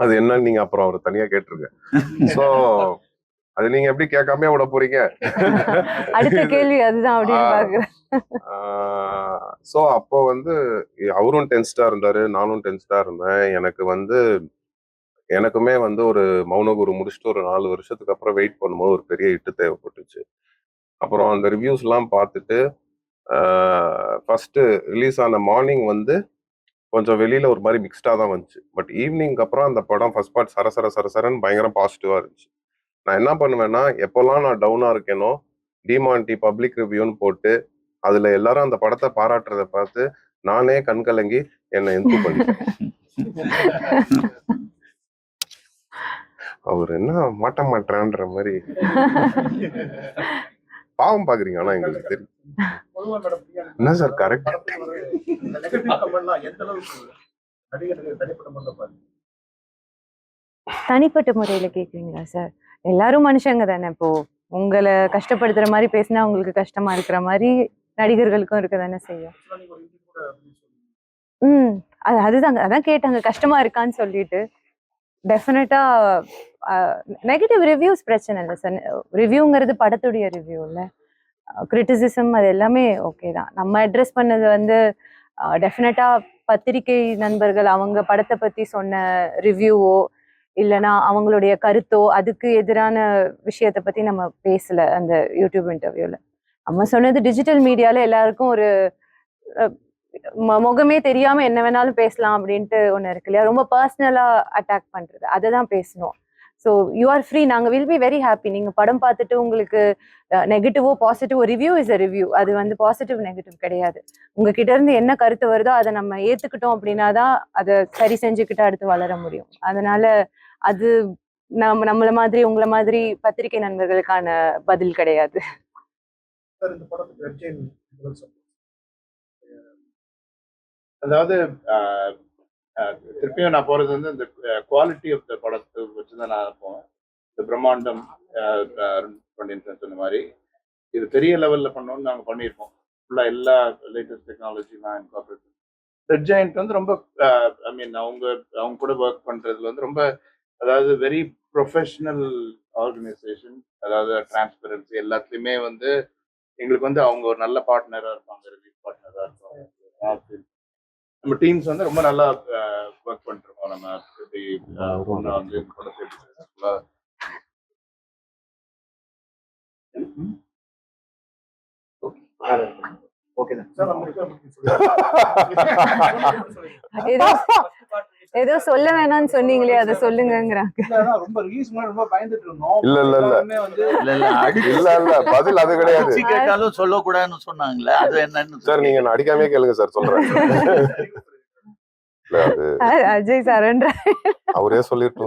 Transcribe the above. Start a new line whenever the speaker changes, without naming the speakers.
அது என்னன்னு நீங்க அப்புறம் அவர் தனியா கேட்டுருங்க. சோ அது நீங்க எப்படி கேட்காம விட போறீங்க?
அடுத்த கேள்வி அதுதான் அப்படின்னு
ஸோ அப்போ வந்து அவரும் டென்ஸ்டா இருந்தாரு நானும் டென்ஸ்டா இருந்தேன். எனக்கு வந்து எனக்குமே வந்து ஒரு மௌனகுரு முடிச்சுட்டு ஒரு நாலு வருஷத்துக்கு அப்புறம் வெயிட் பண்ணும்போது ஒரு பெரிய இட்டு தேவைப்பட்டுச்சு. அப்புறம் அந்த ரிவ்யூஸ்லாம் பார்த்துட்டு ஃபர்ஸ்ட் ரிலீஸ் ஆன மார்னிங் வந்து கொஞ்சம் வெளியில ஒரு மாதிரி மிக்ஸ்டாக தான் வந்துச்சு. பட் ஈவினிங்க்கு அப்புறம் அந்த படம் ஃபர்ஸ்ட் பார்ட் சரசர சரசரன்னு பயங்கர பாசிட்டிவாக இருந்துச்சு. நான் என்ன பண்ணுவேன்னா எப்போல்லாம் நான் டவுனாக இருக்கேனோ டிமான்டி பப்ளிக் ரிவ்யூன்னு போட்டு அதில் எல்லாரும் அந்த படத்தை பாராட்டுறதை பார்த்து நானே கண் கலங்கி என்னை எந்த பண்ணிட்டேன். அவர் என்ன மாட்ட மாட்டேன்ற மாதிரி. பாவம் பாக்குறீங்க ஆனா எங்களுக்கு தெரியும். என்ன சார் கரெக்ட்
தனிப்பட்ட முறையில் பாருங்க.
தனிப்பட்ட முறையில கேக்குறீங்களா சார் எல்லாரும் மனுஷங்க தானே இப்போ. உங்களை கஷ்டப்படுத்துற மாதிரி பேசினா உங்களுக்கு கஷ்டமா இருக்கிற மாதிரி நடிகர்களுக்கும் இருக்க தானே செய்யும். ம் அது அதுதாங்க அதான் கேட்டாங்க கஷ்டமா இருக்கான்னு சொல்லிட்டு. டெஃபினட்டா நெகட்டிவ் ரிவ்யூஸ் பிரச்சனை இல்லை சார் ரிவ்யூங்கிறது படத்துடைய ரிவ்யூ இல்லை கிரிட்டிசிசம் அது எல்லாமே ஓகே தான். நம்ம அட்ரஸ் பண்ணது வந்து டெஃபினட்டாக பத்திரிகை நண்பர்கள் அவங்க படத்தை பற்றி சொன்ன ரிவ்யூவோ இல்லைனா அவங்களுடைய கருத்தோ அதுக்கு எதிரான விஷயத்தை பற்றி நம்ம பேசலை அந்த யூடியூப் இன்டர்வியூவில் நம்ம சொன்னது டிஜிட்டல் மீடியாவில் எல்லாருக்கும் ஒரு ம- முகமே தெரியாமல் என்ன வேணாலும் பேசலாம் அப்படின்ட்டு ஒன்று இருக்கு இல்லையா? ரொம்ப பர்சனலாக அட்டாக் பண்ணுறது அதை தான் பேசணும். ஸோ யூ ஆர் ஃப்ரீ நாங்கள் வில் பி வெரி ஹாப்பி நீங்க படம் பார்த்துட்டு உங்களுக்கு நெகட்டிவோ பாசிட்டிவோ ரிவ்யூ இஸ் அ ரிவ்யூ அது வந்து பாசிட்டிவ் நெகட்டிவ் கிடையாது. உங்ககிட்ட இருந்து என்ன கருத்து வருதோ அதை நம்ம ஏத்துக்கிட்டோம் அப்படின்னா தான் அதை சரி செஞ்சுக்கிட்டு அடுத்து வளர முடியும். அதனால அது நம்ம நம்மள மாதிரி உங்கள மாதிரி பத்திரிகை நண்பர்களுக்கான பதில் கிடையாது.
அதாவது திருப்பியும் நான் போறது வந்து இந்த குவாலிட்டி ஆஃப் த படத்தை வச்சு தான் நான் போவேன். இந்த பிரம்மாண்டம் பண்ணியிருக்கேன் சொன்ன மாதிரி. இது பெரிய லெவல்ல பண்ணோம்னு நாங்கள் பண்ணியிருப்போம் ஃபுல்லா எல்லா லேட்டஸ்ட் டெக்னாலஜிலாம் இன்கார்பரேட் ரெட் ஜெயண்ட் வந்து ரொம்ப ஐ மீன் அவங்க அவங்க கூட ஒர்க் பண்றதுல வந்து ரொம்ப அதாவது வெரி ப்ரொஃபஷனல் ஆர்கனைசேஷன் அதாவது டிரான்ஸ்பரன்சி எல்லாத்துலயுமே வந்து எங்களுக்கு வந்து அவங்க ஒரு நல்ல பார்ட்னரா இருப்பாங்க ரிலீஸ் பார்ட்னரா இருப்பாங்க. நம்ம டீம்ஸ் வந்து ரொம்ப நல்லா ஒர்க் பண்ணிருக்கோம் நம்ம வந்து
ஓகே. சார்
ஏதோ சொல்ல வேணாம்னு சொன்னீங்களே அதை சொல்லுங்கங்கிறாங்க.
ரொம்ப ரிலீஸ் ரொம்ப பயந்துட்டு இருந்தோம்.
இல்ல, இல்ல, இல்ல.
இல்ல இல்ல அடிச்சு
இல்ல இல்ல பதில் அது கிடையாது.
கேட்டாலும் சொல்லக்கூடாதுன்னு சொன்னாங்களே அது என்னன்னு
சார் நீங்க நான் அடிக்காமே கேளுங்க சார் சொல்றேன். இல்ல, அது
அஜய் சார்ன்ற
அவரே சொல்லிட்டு